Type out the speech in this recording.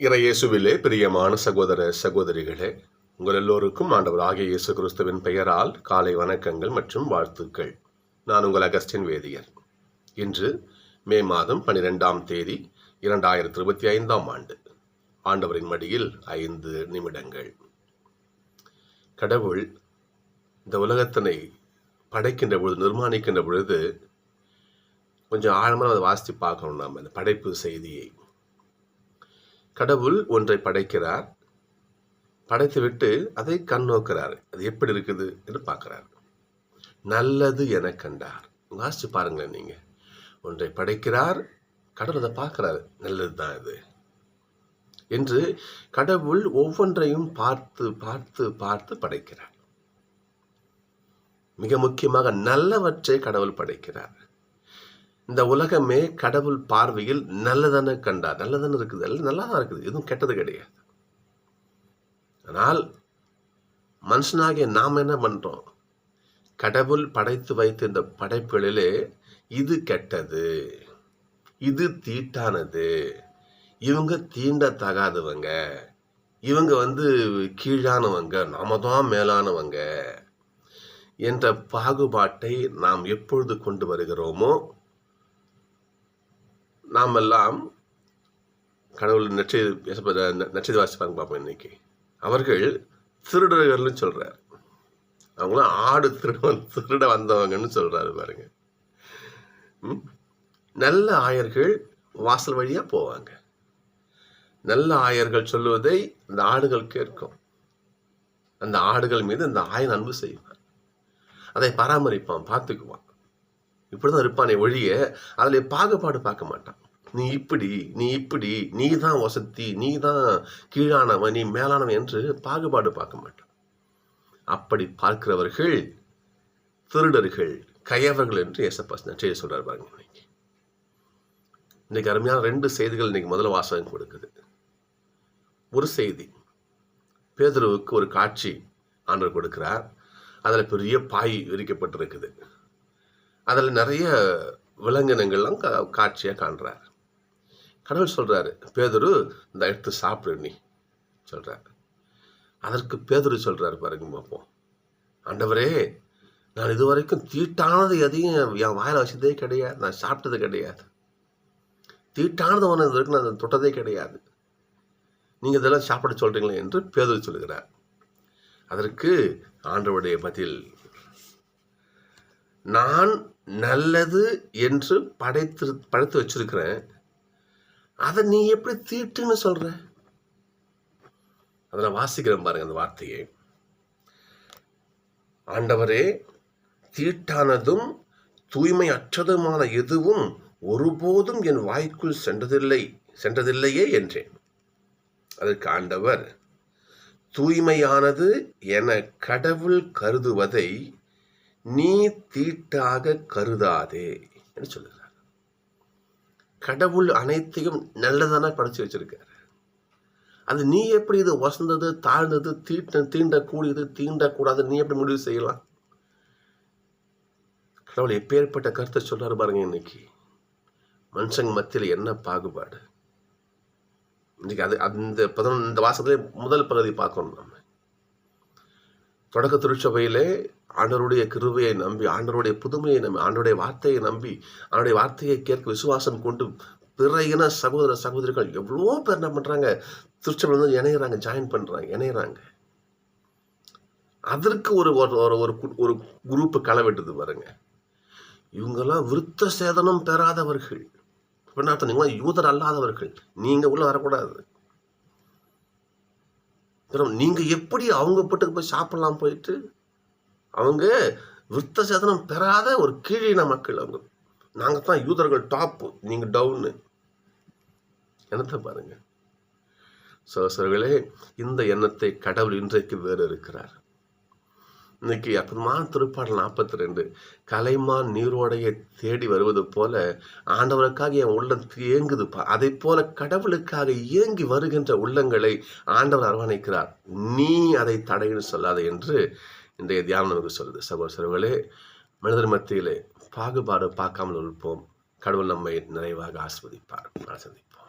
இறையேசுவிலே பிரியமான சகோதர சகோதரிகளே உங்கள் எல்லோருக்கும் ஆண்டவர் ஆகிய இயேசு கிறிஸ்துவின் பெயரால் காலை வணக்கங்கள் மற்றும் வாழ்த்துக்கள். நான் உங்கள் அகஸ்டின் வேதியர். இன்று மே மாதம் பனிரெண்டாம் தேதி இரண்டாயிரத்தி இருபத்தி ஐந்தாம் ஆண்டு. ஆண்டவரின் மடியில் ஐந்து நிமிடங்கள். கடவுள் இந்த உலகத்தினை படைக்கின்ற பொழுது நிர்மாணிக்கின்ற பொழுது கொஞ்சம் ஆழமாக அதை வாசித்து பார்க்கணும் நாம் அந்த படைப்பு செய்தியை. கடவுள் ஒன்றை படைக்கிறார். படைத்துவிட்டு அதை கண் நோக்கிறார். அது எப்படி இருக்குது என்று பார்க்கிறார். நல்லது என கண்டார். வாசிச்சு பாருங்களேன் நீங்க. ஒன்றை படைக்கிறார் கடவுள் அதை பார்க்கிறாரு. நல்லது தான் இது. என்று கடவுள் ஒவ்வொன்றையும் பார்த்து பார்த்து பார்த்து படைக்கிறார். மிக முக்கியமாக நல்லவற்றை கடவுள் படைக்கிறார். இந்த உலகமே கடவுள் பார்வையில் நல்லதானே கண்டா நல்லதானே இருக்குது. எல்லாம் நல்லா தான் இருக்குது. எதுவும் கெட்டது கிடையாது. ஆனால் மனுஷனாகிய நாம் என்ன பண்றோம்? கடவுள் படைத்து வைத்த இந்த படைப்புகளிலே இது கெட்டது. இது தீட்டானது. இவங்க தீண்டத்தகாதவங்க. இவங்க வந்து கீழானவங்க நாம தான் மேலானவங்க என்ற பாகுபாட்டை நாம் எப்பொழுது கொண்டு வருகிறோமோ நாம் எல்லாம் கடவுள் நெற்றி நெற்றி வாசிப்பாங்க பார்ப்போம் இன்னைக்கு. அவர்கள் திருடர்கள்னு சொல்கிறார் அவங்களாம் ஆடு திருட திருட வந்தவங்கன்னு சொல்கிறாரு பாருங்க. நல்ல ஆயர்கள் வாசல் வழியாக போவாங்க. நல்ல ஆயர்கள் சொல்லுவதை அந்த ஆடுகள் கேட்கும். அந்த ஆடுகள் மீது அந்த ஆயன் அன்பு செய்வான். அதை பராமரிப்பான் பார்த்துக்குவான். இப்படிதான் இருப்பானே ஒழிய அதில் பாகுபாடு பார்க்க மாட்டான். நீ இப்படி நீ இப்படி நீ தான் வசதி நீ தான் கீழானவன் நீ மேலானவன் என்று பாகுபாடு பார்க்க மாட்டான். அப்படி பார்க்கிறவர்கள் திருடர்கள் கயவர்கள் என்று ஏசப்பா நச்செய்தி சொல்றாரு பாருங்க இன்னைக்கு. இன்னைக்கு அருமையான ரெண்டு செய்திகள் இன்னைக்கு முதல்ல வாசகம் கொடுக்குது. ஒரு செய்தி பேதுருவுக்கு ஒரு காட்சி ஆண்டவர் கொடுக்கிறார். அதில் பெரிய பாய் விரிக்கப்பட்டிருக்குது. அதில் நிறைய விலங்கினங்கள்லாம் கா காட்சியாக காண்றார். கடவுள் சொல்கிறாரு பேதுரு இந்த எடுத்து சாப்பிடு நீ சொல்கிறார் அதற்கு பேதுரு சொல்கிறாரு பாருங்க பார்ப்போம் ஆண்டவரே நான் இதுவரைக்கும் தீட்டானது எதையும் என் வாயில் வச்சதே கிடையாது. நான் சாப்பிட்டது கிடையாது. தீட்டானது ஒன்று இது வரைக்கும் நான் தொட்டதே கிடையாது. நீங்கள் இதெல்லாம் சாப்பிட சொல்கிறீங்களே என்று பேதர் சொல்லுகிறார். அதற்கு ஆண்டவருடைய பதில் நான் நல்லது என்று படைத்து படைத்து வச்சிருக்கிறேன். அதை நீ எப்படி தீட்டுன்னு சொல்ற? அதில் வாசிக்கிறேன் பாருங்க அந்த வார்த்தையை. ஆண்டவரே தீட்டானதும் தூய்மை அற்றதுமான எதுவும் ஒருபோதும் என் வாய்க்குள் சென்றதில்லை சென்றதில்லையே என்றேன். அதற்கு ஆண்டவர் தூய்மையானது என கடவுள் கருதுவதை நீ தீட்டாக கருதாதே என்று சொல்லுகிறார். கடவுள் அனைத்தையும் நல்லதான படைச்சு வச்சிருக்காரு. அது நீ எப்படி இது வசந்தது தாழ்ந்தது தீட்ட தீண்டக்கூடியது தீண்டக்கூடாது நீ எப்படி முடிவு செய்யலாம்? கடவுள் எப்பேற்பட்ட கருத்தை சொல்றாரு பாருங்க இன்னைக்கு. மனுஷங்க மத்தியில் என்ன பாகுபாடு? இன்னைக்கு அது அந்த பதினொன்று இந்த வாசத்திலே முதல் பகுதி பார்க்கணும் நம்ம. தொடக்க திருச்சபையிலே ஆண்டருடைய கிருவையை நம்பி ஆண்டருடைய புதுமையை நம்பி ஆண்டருடைய வார்த்தையை நம்பி ஆண்டருடைய வார்த்தையை கேட்க விசுவாசம் கொண்டு பிற இன சகோதர சகோதரிகள் எவ்வளோ பேர் என்ன பண்ணுறாங்க திருச்சபையில் வந்து இணையறாங்க ஜாயின் பண்ணுறாங்க இணையிறாங்க. அதற்கு ஒரு ஒரு ஒரு ஒரு கு- ஒரு களை வெட்டுது பாருங்க. இவங்கெல்லாம் விருத்த சேதனம் பெறாதவர்கள். அப்படின்னா நீங்களாம் யூதர் அல்லாதவர்கள். நீங்கள் உள்ள வரக்கூடாது. நீங்கள் எப்படி அவங்க பட்டுக்கு போய் சாப்பிடலாம் போயிட்டு? அவங்க விருத்த சேதனம் பெறாத ஒரு கீழின மக்கள் அவங்க. நாங்கள் தான் யூதர்கள் டாப் நீங்கள் டவுன்னு எனத்தை பாருங்க. சோசர்களே இந்த எண்ணத்தை கடவுள் இன்றைக்கு வேறு இருக்கிறார் இன்னைக்கு அற்புதமான திருப்பாடல் நாற்பத்தி ரெண்டு கலைமான் நீரோடையை தேடி வருவது போல ஆண்டவருக்காக என் உள்ளம் இயங்குதுப்பா அதை போல கடவுளுக்காக ஏங்கி வருகின்ற உள்ளங்களை ஆண்டவர் அரவணைக்கிறார். நீ அதை தடைன்னு சொல்லாத என்று இன்றைய தியானம் நமக்கு சொல்லுது. சகோதரர்களே மனிதர் மத்தியிலே பாகுபாடு பார்க்காமல் இருப்போம். கடவுள் நம்மை நிறைவாக ஆஸ்வதிப்பார். நான் சந்திப்போம்